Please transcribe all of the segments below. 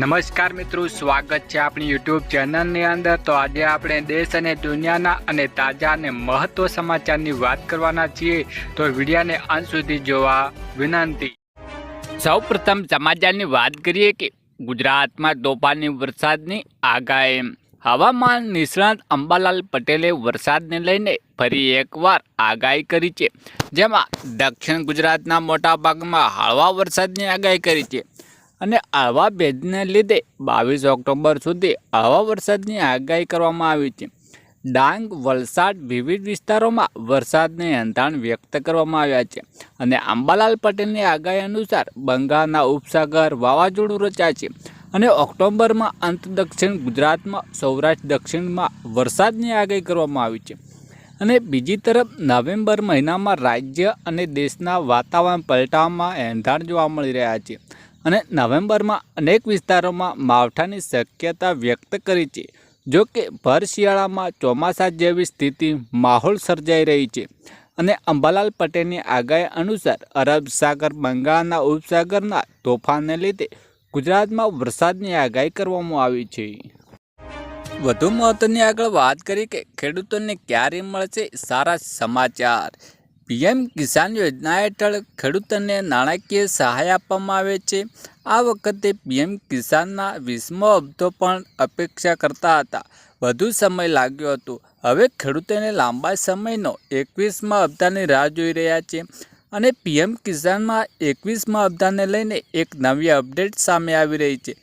નમસ્કાર મિત્રો, સ્વાગત છે આપણી યુટ્યુબ ચેનલની અંદર. તો આજે આપણે દેશ અને દુનિયાના અને તાજા અને મહત્વ સમાચારની વાત કરવાના છીએ. તો વિડીયાને અંત સુધી જોવા વિનંતી. સૌ પ્રથમ સમાચારની વાત કરીએ કે ગુજરાતમાં તોફાની વરસાદની આગાહી. હવામાન નિષ્ણાત અંબાલાલ પટેલે વરસાદને લઈને ફરી એકવાર આગાહી કરી છે. જેમાં દક્ષિણ ગુજરાતના મોટા ભાગમાં હળવા વરસાદની આગાહી કરી છે. અને આવા ભેજને લીધે બાવીસ ઓક્ટોબર સુધી આવા વરસાદની આગાહી કરવામાં આવી છે. ડાંગ, વલસાડ વિવિધ વિસ્તારોમાં વરસાદને અંધાણ વ્યક્ત કરવામાં આવ્યા છે અને અંબાલાલ પટેલની આગાહી અનુસાર બંગાળના ઉપસાગર વાવાઝોડું રચાય છે અને ઓક્ટોબરમાં અંત દક્ષિણ ગુજરાતમાં, સૌરાષ્ટ્ર દક્ષિણમાં વરસાદની આગાહી કરવામાં આવી છે. અને બીજી તરફ નવેમ્બર મહિનામાં રાજ્ય અને દેશના વાતાવરણ પલટામાં એંધાણ જોવા મળી રહ્યા છે. અને નવેમ્બરમાં અનેક વિસ્તારોમાં માવઠાની શક્યતા વ્યક્ત કરી છે. જો કે ભર શિયાળામાં ચોમાસા જેવી સ્થિતિ માહોલ સર્જાઈ રહી છે અને અંબાલાલ પટેલની આગાહી અનુસાર અરબ સાગર, બંગાળના ઉપસાગરના તોફાનને લીધે ગુજરાતમાં વરસાદની આગાહી કરવામાં આવી છે. વધુ મહત્વની આગળ વાત કરી કે ખેડૂતોને ક્યારે મળશે સારા સમાચાર? પીએમ કિસાન યોજના હેઠળ ખેડૂતોને નાણાકીય સહાય આપવામાં આવે છે. આ વખતે પીએમ કિસાનના વીસમો હપ્તો પણ અપેક્ષા કરતા હતા. વધુ સમય લાગ્યો હતો. હવે ખેડૂતોને લાંબા સમયનો એકવીસમા હપ્તાની રાહ જોઈ રહ્યા છે અને પીએમ કિસાનમાં એકવીસમા હપ્તાને લઈને એક નવી અપડેટ સામે આવી રહી છે.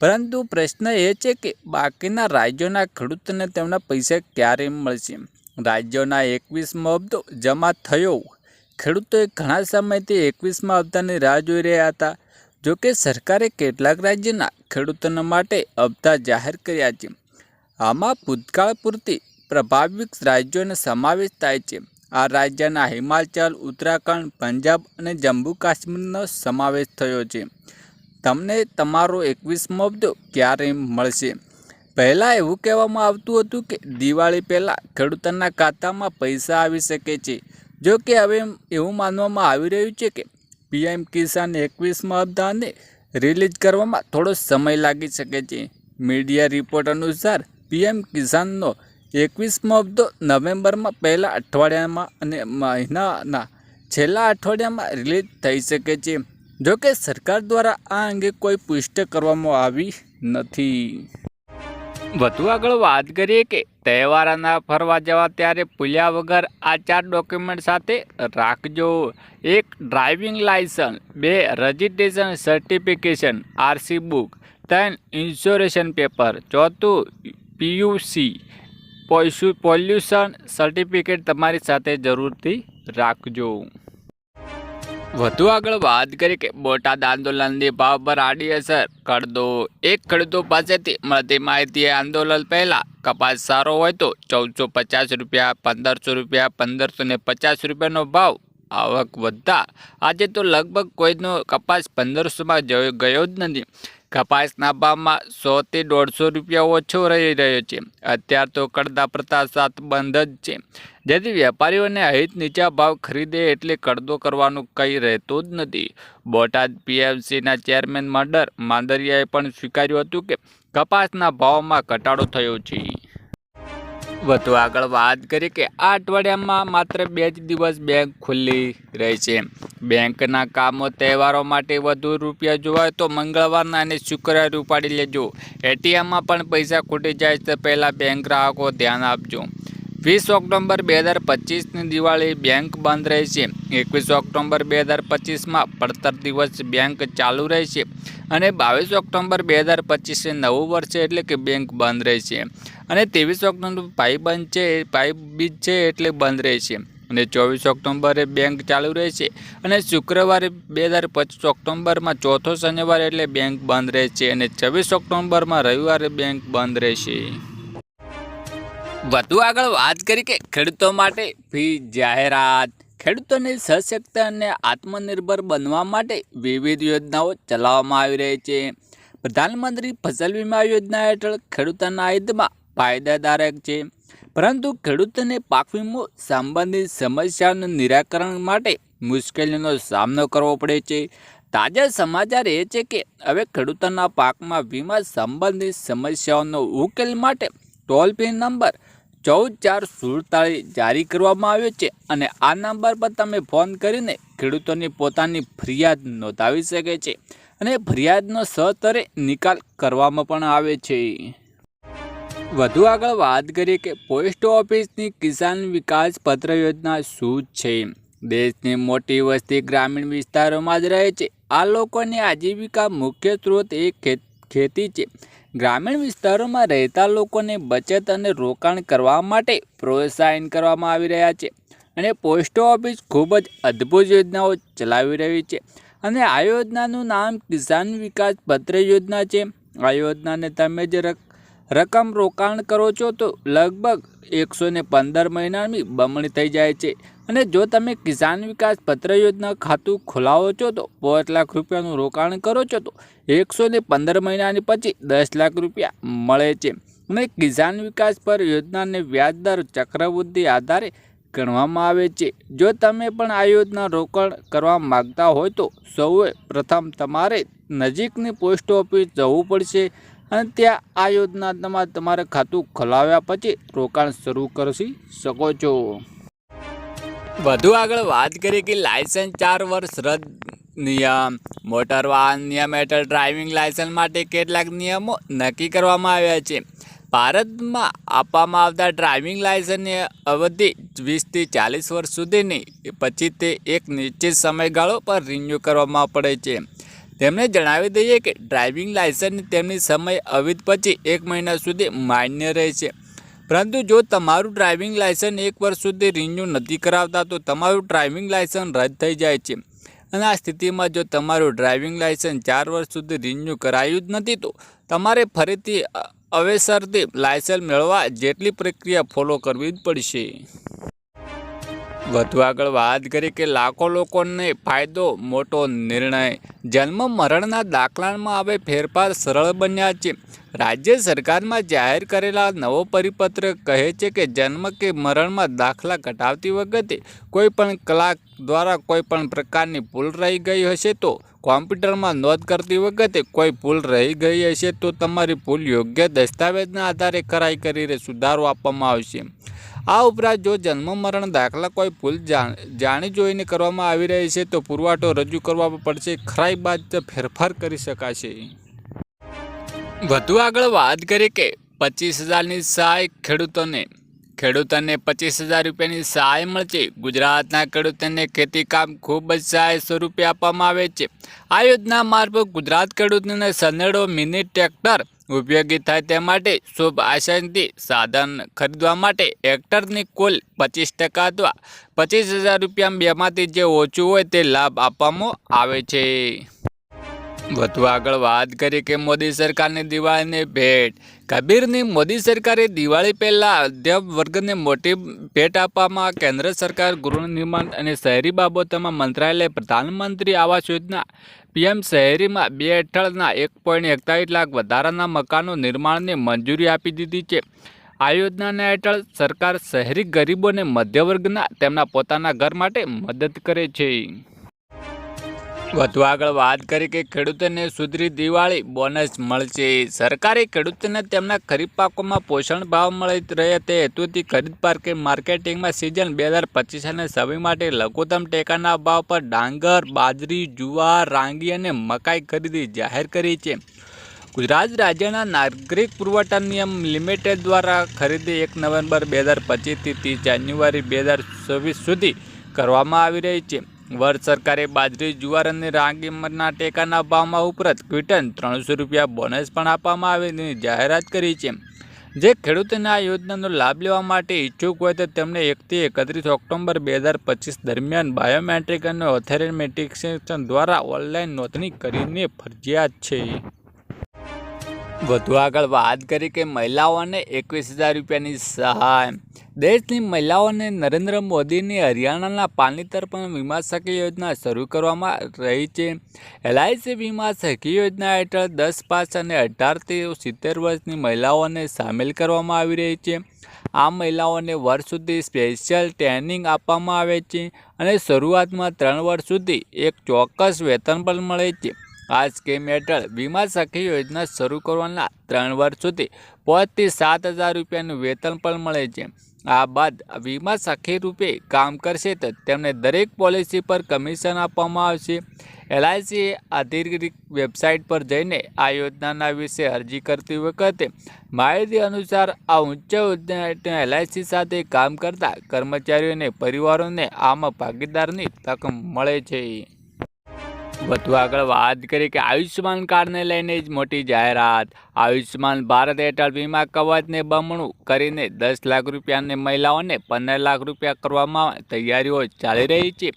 પરંતુ પ્રશ્ન એ છે કે બાકીના રાજ્યોના ખેડૂતોને તેમના પૈસા ક્યારે મળશે? રાજ્યોના એકવીસમો હપ્તો જમા થયો. ખેડૂતોએ ઘણા સમયથી એકવીસમા હપ્તાની રાહ જોઈ રહ્યા હતા. જોકે સરકારે કેટલાક રાજ્યના ખેડૂતોના માટે હપ્તા જાહેર કર્યા છે. આમાં ભૂતકાળ પૂરતી પ્રભાવિત રાજ્યોનો સમાવેશ થાય છે. આ રાજ્યના હિમાચલ, ઉત્તરાખંડ, પંજાબ અને જમ્મુ કાશ્મીરનો સમાવેશ થયો છે. તમને તમારો એકવીસમો હપ્તો ક્યારે મળશે? પહેલાં એવું કહેવામાં આવતું હતું કે દિવાળી પહેલાં ખેડૂતોના ખાતામાં પૈસા આવી શકે છે. જો કે હવે એવું માનવામાં આવી રહ્યું છે કે પીએમ કિસાન એકવીસમાં હપ્તાને રિલીઝ કરવામાં થોડો સમય લાગી શકે છે. મીડિયા રિપોર્ટ અનુસાર પીએમ કિસાનનો એકવીસમો હપ્તો નવેમ્બરમાં પહેલાં અઠવાડિયામાં અને મહિનાના છેલ્લા અઠવાડિયામાં રિલીઝ થઈ શકે છે. જો કે સરકાર દ્વારા આ અંગે કોઈ પુષ્ટિ કરવામાં આવી નથી. વધુ આગળ વાત કરીએ કે તહેવારના ફરવા જવા ત્યારે ભૂલ્યા વગર આ ચાર ડોક્યુમેન્ટ સાથે રાખજો. એક ડ્રાઇવિંગ લાયસન્સ બે રજિસ્ટ્રેશન સર્ટિફિકેશન આરસી બુક ત્રણ ઇન્સ્યોરેશન પેપર ચોથું પીયુસી પોલ્યુશન સર્ટિફિકેટ તમારી સાથે જરૂરથી રાખજો. વધુ આગળ વાત કરી કે બોટાદ આંદોલનની ભાવ પર આડી અસર. કરદો એક ખેડૂતો પાસેથી મળતી માહિતી આંદોલન પહેલાં કપાસ સારો હોય તો ચૌદસો પચાસ રૂપિયા, પંદરસો રૂપિયા, પંદરસો ને પચાસ રૂપિયાનો ભાવ. આવક વધતા આજે તો લગભગ કોઈનો કપાસ પંદરસોમાં ગયો જ નથી. કપાસના ભાવમાં સોથી દોઢસો રૂપિયા ઓછો રહી રહ્યો છે. અત્યાર તો કડદા પ્રતા સાત બંધ જ છે. જેથી વેપારીઓને અહિત નીચા ભાવ ખરીદે એટલે કડદો કરવાનું કંઈ રહેતું જ નથી. બોટાદ પીએમસીના ચેરમેન મર્ડર માંદરિયાએ પણ સ્વીકાર્યું હતું કે કપાસના ભાવમાં ઘટાડો થયો છે. વધુ આગળ વાત કરી કે આ અઠવાડિયામાં માત્ર બે જ દિવસ બેંક ખુલ્લી રહેશે. બેંકના કામો તહેવારો માટે વધુ રૂપિયા જોવાય તો મંગળવારના અને શુક્રવારે ઉપાડી લેજો. એટીએમમાં પણ પૈસા ખૂટી જાય તે પહેલાં બેંક ગ્રાહકો ધ્યાન આપજો. વીસ ઓક્ટોબર બે હજાર પચીસની દિવાળી બેંક બંધ રહેશે. એકવીસ ઓક્ટોબર બે હજાર પચીસમાં પડતર દિવસ બેંક ચાલુ રહેશે અને બાવીસ ઓક્ટોબર બે હજાર પચીસે નવું વર્ષ એટલે કે બેંક બંધ રહેશે. અને ત્રેવીસ ઓક્ટોબર પાઇપ બંધ છે, પાઇપ બીજ છે એટલે બંધ રહેશે. અને ચોવીસ ઓક્ટોબરે બેંક ચાલુ રહેશે અને શુક્રવારે બે હજાર પચીસ ઓક્ટોબરમાં ચોથો શનિવાર એટલે બેંક બંધ રહેશે અને છવ્વીસ ઓક્ટોબરમાં રવિવારે બેંક બંધ રહેશે. વધુ આગળ વાત કરી કે ખેડૂતો માટે ફી, જાહેરાત, ખેડૂતોને સશક્ત અને આત્મનિર્ભર બનવા માટે વિવિધ યોજનાઓ ચલાવવામાં આવી રહી છે. પ્રધાનમંત્રી ફસલ વીમા યોજના હેઠળ ખેડૂતોના હિતમાં ફાયદાદારક છે. પરંતુ ખેડૂતોને પાક વીમો સંબંધિત સમસ્યાઓનું નિરાકરણ માટે મુશ્કેલીનો સામનો કરવો પડે છે. તાજા સમાચાર એ છે કે હવે ખેડૂતોના પાકમાં વીમા સંબંધિત સમસ્યાઓનો ઉકેલ માટે ટોલ ફ્રી નંબર ચૌદ ચાર સુડતાળીસ જારી કરવામાં આવ્યો છે અને આ નંબર પર તમે ફોન કરીને ખેડૂતોની પોતાની ફરિયાદ નોંધાવી શકે છે અને ફરિયાદનો સતરે નિકાલ કરવામાં પણ આવે છે. વધુ આગળ વાત કરીએ કે પોસ્ટ ઓફિસની કિસાન વિકાસ પત્ર યોજના શું છે? દેશની મોટી વસ્તી ગ્રામીણ વિસ્તારોમાં જ રહે છે. આ લોકોની આજીવિકા મુખ્ય સ્ત્રોત એ ખેત છે. ગ્રામીણ વિસ્તારોમાં રહેતા લોકોને બચત અને રોકાણ કરવા માટે પ્રોત્સાહન કરવામાં આવી રહ્યા છે અને પોસ્ટ ઓફિસ ખૂબ જ અદ્ભુત યોજનાઓ ચલાવી રહી છે અને આ યોજનાનું નામ કિસાન વિકાસ પત્ર યોજના છે. આ યોજનાને તમે જે રક, રકમ રોકાણ કરો છો તો લગભગ એકસો ને પંદર મહિનાની બમણી થઈ જાય છે. અને જો તમે કિસાન વિકાસ પત્ર યોજના ખાતું ખોલાવો છો તો પાંચ લાખ રૂપિયાનું રોકાણ કરો છો તો એકસો ને પંદર મહિનાની પછી દસ લાખ રૂપિયા મળે છે. અને કિસાન વિકાસ પર યોજનાને વ્યાજદર ચક્રવૃદ્ધિ આધારે ગણવામાં આવે છે. જો તમે પણ આ યોજના રોકાણ કરવા માગતા હોય તો સૌએ પ્રથમ તમારે નજીકની પોસ્ટ ઓફિસ જવું પડશે અને ત્યાં આ યોજના તમારે ખાતું ખોલાવ્યા પછી રોકાણ શરૂ કરી શકો છો. વધુ આગળ વાત કરીએ કે લાયસન્સ ચાર વર્ષ રદ નિયમ મોટર વાહન નિયમ હેઠળ ડ્રાઇવિંગ લાયસન્સ માટે કેટલાક નિયમો નક્કી કરવામાં આવ્યા છે. ભારતમાં આપવામાં આવતા ડ્રાઇવિંગ લાયસન્સની અવધિ વીસથી ચાલીસ વર્ષ સુધીની, પછી તે એક નિશ્ચિત સમયગાળો પર રિન્યૂ કરવામાં પડે છે. તેમણે જણાવી દઈએ કે ડ્રાઇવિંગ લાયસન્સ તેમની સમય અવધિ પછી એક મહિના સુધી માન્ય રહેશે પરંતુ જો તમારું ડ્રાઇવિંગ લાયસન્સ એક વર્ષ સુધી રિન્યૂ નથી કરાવતા, તો તમારું ડ્રાઇવિંગ લાયસન્સ રદ થઈ જાય છે. અને આ સ્થિતિમાં જો તમારું ડ્રાઇવિંગ લાયસન્સ ચાર વર્ષ સુધી રિન્યૂ કરાયું જ નથી, તો તમારે ફરીથી અવેસરથી લાયસન્સ મેળવવા જેટલી પ્રક્રિયા ફોલો કરવી જ પડશે. વધુ આગળ વાત કરી કે લાખો લોકોને ફાયદો, મોટો નિર્ણય. જન્મ મરણના દાખલામાં હવે ફેરફાર સરળ બન્યા છે. રાજ્ય સરકારમાં જાહેર કરેલા નવો પરિપત્ર કહે છે કે જન્મ કે મરણમાં દાખલા ઘટાવતી વખતે કોઈ પણ કલાક દ્વારા કોઈ પણ પ્રકારની ભૂલ રહી ગઈ હશે તો કોમ્પ્યુટરમાં નોંધ કરતી વખતે કોઈ ભૂલ રહી ગઈ હશે તો તમારી ભૂલ યોગ્ય દસ્તાવેજના આધારે કરાઈ કરીને સુધારો આપવામાં આવશે. આ ઉપરાંત જો જન્મ મરણ દાખલા કોઈ ભૂલ જાણ- જોઈને કરવામાં આવી રહી છે, તો પુરવઠો રજૂ કરવા પડશે. ખરાઈ બાદ ફેરફાર કરી શકાશે. વધુ આગળ વાત કરીએ કે પચીસ હજારની સહાય ખેડૂતોને. ખેડૂતોને પચીસ હજાર રૂપિયાની સહાય મળશે. ગુજરાતના ખેડૂતોને ખેતી કામ ખૂબ જ સહાય સ્વરૂપે આપવામાં આવે છે. આ યોજના મારફત ગુજરાત ખેડૂતોને સનેડો મિની ટ્રેક્ટર ઉપયોગી થાય તે માટે શુભ આશયથી સાધન ખરીદવા માટે હેક્ટરની કુલ પચીસ ટકા અથવા પચીસ હજાર રૂપિયા બેમાંથી જે ઓછું હોય તે લાભ આપવામાં આવે છે. વધુ આગળ વાત કરીએ કે મોદી સરકારની દિવાળીની ભેટ. કબીરની મોદી સરકારે દિવાળી પહેલાં મધ્યમ વર્ગને મોટી ભેટ આપવામાં કેન્દ્ર સરકાર ગૃહનિર્માણ અને શહેરી બાબતોમાં મંત્રાલય, પ્રધાનમંત્રી આવાસ યોજના, પીએમ શહેરીમાં બે હેઠળના એક પોઈન્ટ એકતાલીસ લાખ વધારાના મકાનો નિર્માણને મંજૂરી આપી દીધી છે. આ યોજનાના હેઠળ સરકાર શહેરી ગરીબોને મધ્યવર્ગના તેમના પોતાના ઘર માટે મદદ કરે છે. વધુ આગળ વાત કરી કે ખેડૂતોને સુધરી દિવાળી બોનસ મળશે. સરકારે ખેડૂતોને તેમના ખરીફ પાકોમાં પોષણ ભાવ મળી રહે તે હેતુથી ખરીદ પાર્કે માર્કેટિંગમાં સિઝન બે હજાર પચીસ અને છવ્વીસ માટે લઘુત્તમ ટેકાના ભાવ પર ડાંગર, બાજરી, જુવાર, રાંગી અને મકાઈ ખરીદી જાહેર કરી છે. ગુજરાત રાજ્યના નાગરિક પુરવઠા નિયમ લિમિટેડ દ્વારા ખરીદી એક નવેમ્બર બે હજાર પચીસથી ત્રીસ જાન્યુઆરી બે હજાર છવ્વીસ સુધી કરવામાં આવી રહી છે. વર્ષ સરકારે બાજરી, જુવાર અને રાગીના ટેકાના ભાવમાં ઉપરાંત ક્વિટન ત્રણસો રૂપિયા બોનસ પણ આપવામાં આવે તેની જાહેરાત કરી છે. જે ખેડૂતોને આ યોજનાનો લાભ લેવા માટે ઈચ્છુક હોય તો તેમને એકથી એકત્રીસ ઓક્ટોબર બે હજાર પચીસ દરમિયાન બાયોમેટ્રિક અને ઓથેન્ટિકેશન દ્વારા ઓનલાઈન નોંધણી કરીને ફરજિયાત છે. વધુ આગળ વાત કરી કે મહિલાઓને એકવીસ હજાર રૂપિયાની સહાય. દેશની મહિલાઓને નરેન્દ્ર મોદીની હરિયાણાના પાનીતર પણ વીમા સખી યોજના શરૂ કરવામાં રહી છે. એલઆઈસી વીમા સખી યોજના હેઠળ દસ, પાંચ અને અઢારથી સિત્તેર વર્ષની મહિલાઓને સામેલ કરવામાં આવી રહી છે. આ મહિલાઓને વર્ષ સુધી સ્પેશિયલ ટ્રેનિંગ આપવામાં આવે છે અને શરૂઆતમાં ત્રણ વર્ષ સુધી એક ચોક્કસ વેતન પણ મળે છે. આ સ્કીમ હેઠળ વીમા સખી યોજના શરૂ કરવાના ત્રણ વર્ષ સુધી પાંચથી સાત હજાર રૂપિયાનું વેતન પણ મળે છે. આ બાદ વીમા સખી રૂપે કામ કરશે તો તેમને દરેક પોલિસી પર કમિશન આપવામાં આવશે. એલઆઈસીએ અધિકૃત વેબસાઇટ પર જઈને આ યોજનાના વિશે અરજી કરતી વખતે માહિતી અનુસાર આ ઉચ્ચ એલઆઈસી સાથે કામ કરતા કર્મચારીઓને પરિવારોને આમાં ભાગીદારની તક મળે છે. વધુ આગળ વાત કરી કે આયુષ્યમાન કાર્ડને લઈને જ મોટી જાહેરાત. આયુષ્યમાન ભારત હેઠળ વીમા કવચને બમણું કરીને દસ લાખ રૂપિયાને મહિલાઓને પંદર લાખ રૂપિયા કરવામાં તૈયારીઓ ચાલી રહી છે.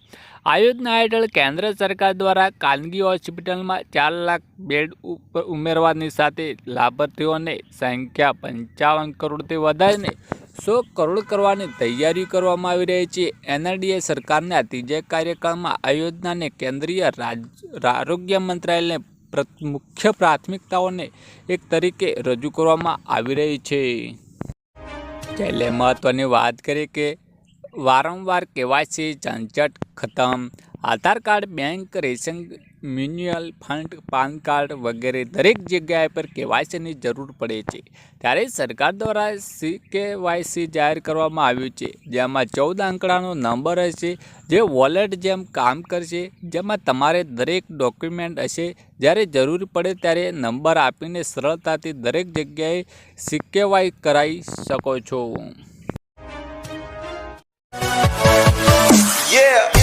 આ યોજના હેઠળ કેન્દ્ર સરકાર દ્વારા ખાનગી હોસ્પિટલમાં ચાર લાખ બેડ ઉપર ઉમેરવાની સાથે લાભાર્થીઓને સંખ્યા પંચાવન કરોડથી વધારીને સો કરોડ કરવાની તૈયારી કરવામાં આવી રહી છે. એનઆરડીએ સરકારના ત્રીજા કાર્યકાળમાં આ યોજનાને કેન્દ્રીય આરોગ્ય મંત્રાલયને મુખ્ય પ્રાથમિકતાઓને એક તરીકે રજૂ કરવામાં આવી રહી છે. છેલ્લે મહત્ત્વની વાત કરીએ કે વારંવાર કેવાયસી ઝંઝટ ખતમ. Aadhaar card bank ration mutual fund, PAN card વગેરે દરેક જગ્યાએ પર કેવાયસીની જરૂર પડે છે. ત્યારે સરકાર દ્વારા સી કેવાયસી જાહેર કરવામાં આવ્યું છે, જેમાં ચૌદ આંકડાનો નંબર હશે, જે વોલેટ જેમ કામ કરશે, જેમાં તમારે દરેક ડોક્યુમેન્ટ હશે. જ્યારે જરૂર પડે ત્યારે નંબર આપીને સરળતાથી દરેક જગ્યાએ સિક્કેવાય કરાવી શકો છો. Yeah!